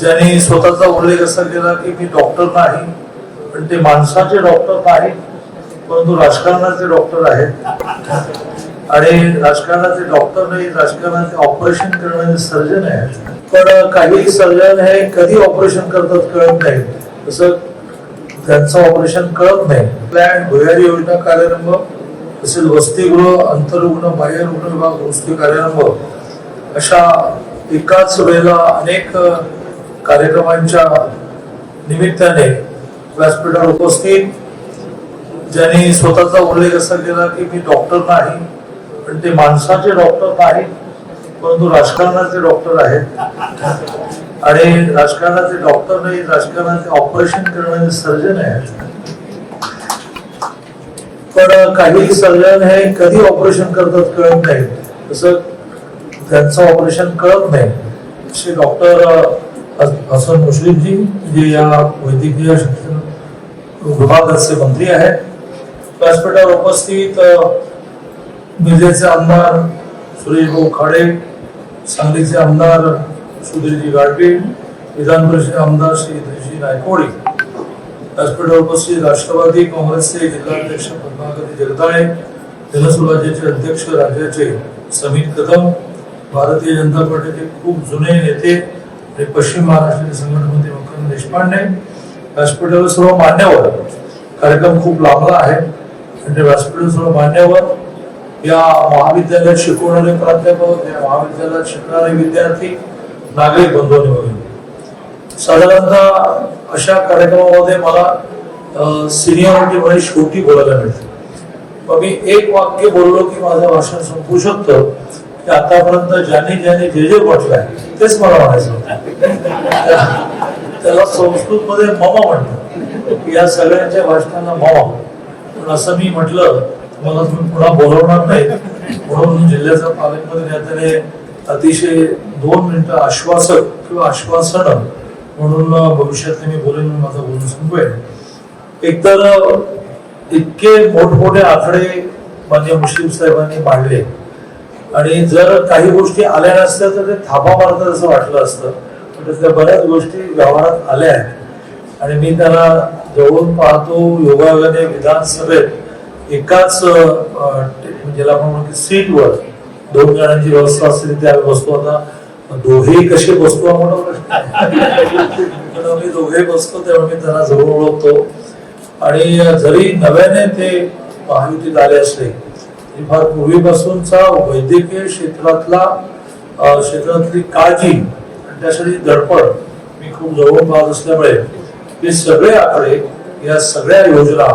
ज्यांनी स्वतःचा उल्लेख असा केला की मी डॉक्टर नाही पण ते माणसाचे डॉक्टर नाही परंतु राजकारणाचे डॉक्टर आहेत. आणि राजकारणाचे डॉक्टर नाही राजकारणाचे ऑपरेशन करणारे सर्जन आहेत. पण काही सर्जन हे कधी ऑपरेशन करतात कळत नाही. तसं त्यांचं ऑपरेशन कळत नाही. प्लॅन भुयारी योजना कार्यारंभ तसेच वसतिगृह अंतरुग्ण बाह्यरुग्ण विभाग वस्ती कार्यारंभ अशा एकाच वेळेला अनेक कार्यक्रमांच्या निमित्ताने व्यासपीठावर उपस्थित ज्यांनी स्वतःचा उल्लेख असा केला की मी डॉक्टर नाही पण ते माणसाचे डॉक्टर नाही परंतु राजकारणाचे डॉक्टर आहेत. आणि राजकारणाचे डॉक्टर नाही राजकारणाचे ऑपरेशन करणारे सर्जन आहेत. पण काही सर्जन हे कधी ऑपरेशन करतात कळत नाही. तसं त्यांचं ऑपरेशन कळत नाही. असे डॉक्टर हसन मुश्रीफजी जे या वैद्यकीय शिक्षण विभागाचे मंत्री आहेत व्यासपीठावर उपस्थित मिरजेचे आमदार सुरेशभाऊ खाडे सांगलीचे आमदार सुधीरजी गाडगे विधान परिषद आमदार श्री धीरजी नायकवडी व्यासपीठावर उपस्थित राष्ट्रवादी काँग्रेसचे जिल्हाध्यक्ष पद्मावती जगदाळे जनसुराज्याचे अध्यक्ष राज्याचे समीर कदम भारतीय जनता पार्टीचे खूप जुने नेते हे पश्चिम महाराष्ट्राचे संघटन मंत्री मकरंद देशपांडे व्यासपीठावर सर्व मान्यवर. कार्यक्रम खूप लांबला आहे. आणि ते व्यासपीठावर सर्व मान्यवर या महाविद्यालयात शिकवणारे प्राध्यापक या महाविद्यालयात शिकणारे विद्यार्थी नागरिक बंधूंनी वगैरे साधारणतः अशा कार्यक्रमामध्ये मला सिनियरिटी मध्ये शेवटी बोलायला मिळते. मग मी एक वाक्य बोललो की माझं भाषण संपू शकतं. की आतापर्यंत ज्यांनी ज्याने जे जे म्हटलंय तेच मला म्हणायचं होतं. त्याला संस्कृत मध्ये ममा म्हणतात. या सगळ्यांच्या भाषणाला ममा. पण असं मी म्हटलं मला तुम्ही पुन्हा बोलवणार नाही. म्हणून जिल्ह्याचा पालकमध्ये नेत्याने अतिशय दोन मिनिटं आश्वासक किंवा आश्वासन म्हणून भविष्यात मी बोलेन म्हणून माझं बोलून संपवेल एकतर इतके मोठमोठे आकडे मान्य मुश्रीफ साहेबांनी मांडले. आणि जर काही गोष्टी आल्या नसत्या तर ते थापा मारतात असं वाटलं असतं. त्यातल्या बऱ्याच गोष्टी व्यवहारात आल्या आहेत. आणि मी त्याला जवळून पाहतो योगायोगाने विधानसभेत एकाच म्हणजे ज्याला आपण म्हणतो सीटवर दोन जणांची व्यवस्था असते तिथे आम्ही बसतो. आता दोघेही कसे बसतो म्हणून मी दोघे बसतो तेव्हा मी त्यांना जवळ ओळखतो. आणि जरी नव्याने ते महायुतीत आले असले तरी फार पूर्वीपासूनचा वैद्यकीय क्षेत्रातला क्षेत्रातली काळजी आणि त्यासाठी धडपड मी खूप जवळून पाहत असल्यामुळे हे सगळे आकडे या सगळ्या योजना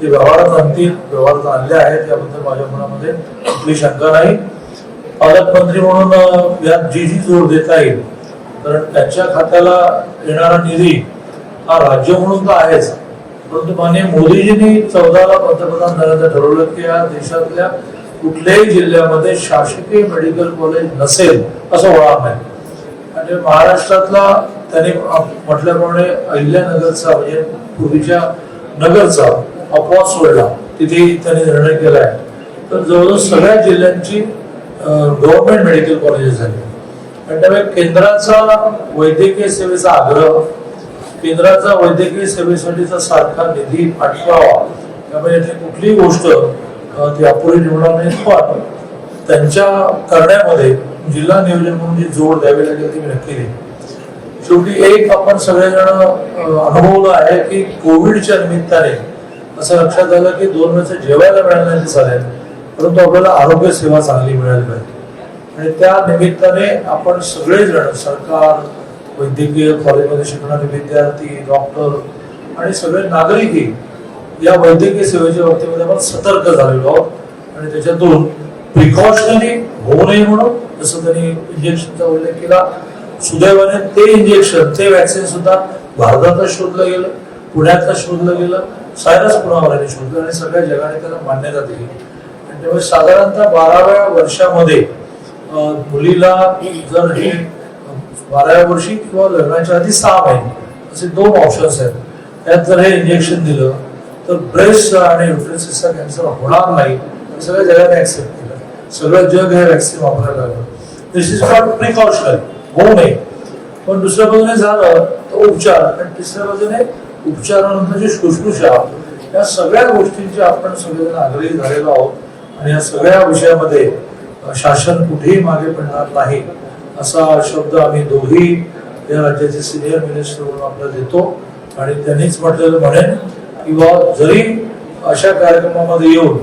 ते व्यवहारात आणतील व्यवहारात आणल्या आहेत याबद्दल माझ्या मनामध्ये कुठली शंका नाही. पालकमंत्री म्हणून यात जी जी जोड देता येईल कारण त्याच्या खात्याला येणारा निधी हा राज्य म्हणून तर आहेच. परंतु माननीय मोदीजींनी चौदाला पंतप्रधान झाल्याचं ठरवलं की या देशातल्या कुठल्याही जिल्ह्यामध्ये शासकीय मेडिकल कॉलेज नसेल असं होणार नाही म्हणजे महाराष्ट्रातला त्याने म्हटल्याप्रमाणे अहिल्यानगरचा म्हणजे पूर्वीच्या नगरचा अपवाद सोडला. तिथे त्यांनी निर्णय केला आहे तर जवळजवळ सगळ्या जिल्ह्यांची गव्हर्नमेंट मेडिकल कॉलेजेस झाली आणि त्यामुळे केंद्राचा वैद्यकीय सेवेचा आग्रह केंद्राचा वैद्यकीय सेवेसाठीचा सारखा निधी पाठवावा. त्यामुळे यातली कुठलीही गोष्ट ती अपुरी निवडणार नाही पण त्यांच्या करण्यामध्ये जिल्हा नियोजन म्हणून जी जोड द्यावी लागेल ती मी नक्की देईन शेवटी एक आपण सगळेजण अनुभवलं आहे की कोविडच्या निमित्ताने असं लक्षात आलं की दोन वेळेस जेवायला मिळालं नाही चालेल परंतु आपल्याला आरोग्य सेवा चांगली मिळाली पाहिजे. आणि त्या निमित्ताने आपण सगळेजण सरकार वैद्यकीय कॉलेजमध्ये शिकणारे विद्यार्थी डॉक्टर आणि सगळे नागरिकही या वैद्यकीय सेवेच्या बाबतीमध्ये आपण सतर्क झालेलो आहोत. आणि त्याच्यातून प्रिकॉशनरी होऊ नये म्हणून जसं त्यांनी इंजेक्शनचा उल्लेख केला सुदैवाने ते इंजेक्शन ते वॅक्सिन सुद्धा भारतातच शोधलं गेलं पुण्यातलं शोधलं गेलं सायरस पुनावाल्याने शोधलं आणि सगळ्या जगाने त्याला मान्यता दिली. आणि त्यामुळे साधारणतः बाराव्या वर्षामध्ये मुलीला जर हे बाराव्या वर्षी किंवा लग्नाच्या आधी सहा महिने. असे दोन ऑप्शन्स आहेत. त्यात जर हे इंजेक्शन दिलं तर ब्रेस्ट आणि युट्रेसिसचा कॅन्सर होणार नाही. हे सगळ्या जगाने ऍक्सेप्ट केलं. सगळं जग हे वॅक्सिन वापरायला लागलं. दिस इज फॉर प्रिकॉशन होऊ नये पण दुसऱ्या बाजूने झालं तर उपचार. आणि तिसऱ्या बाजूने उपचारानंतरची म्हणजे शुश्रूषा. या सगळ्या गोष्टींची आपण सगळेजण आग्रही झालेलो आहोत. आणि या सगळ्या विषयामध्ये शासन कुठेही मागे पडणार नाही. असा शब्द आम्ही दोघी या राज्याचे सिनियर मिनिस्टर म्हणून आपल्याला देतो. आणि त्यांनीच म्हटलेलं म्हणेन किंवा जरी अशा कार्यक्रमामध्ये येऊन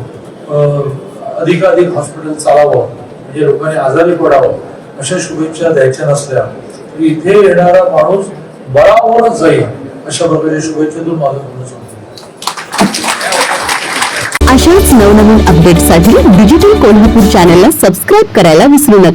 अधिकाधिक हॉस्पिटल चालावं म्हणजे लोकांनी आजारी पडावं अशा शुभेच्छा द्यायच्या नसल्या तरी इथे येणारा माणूस बरा होऊनच जाईल अशा प्रकारच्या शुभेच्छा माझं म्हणून सांगतो अशाच नवनवीन अपडेटसाठी डिजिटल कोल्हापूर चॅनलला सबस्क्राईब करायला विसरू नका.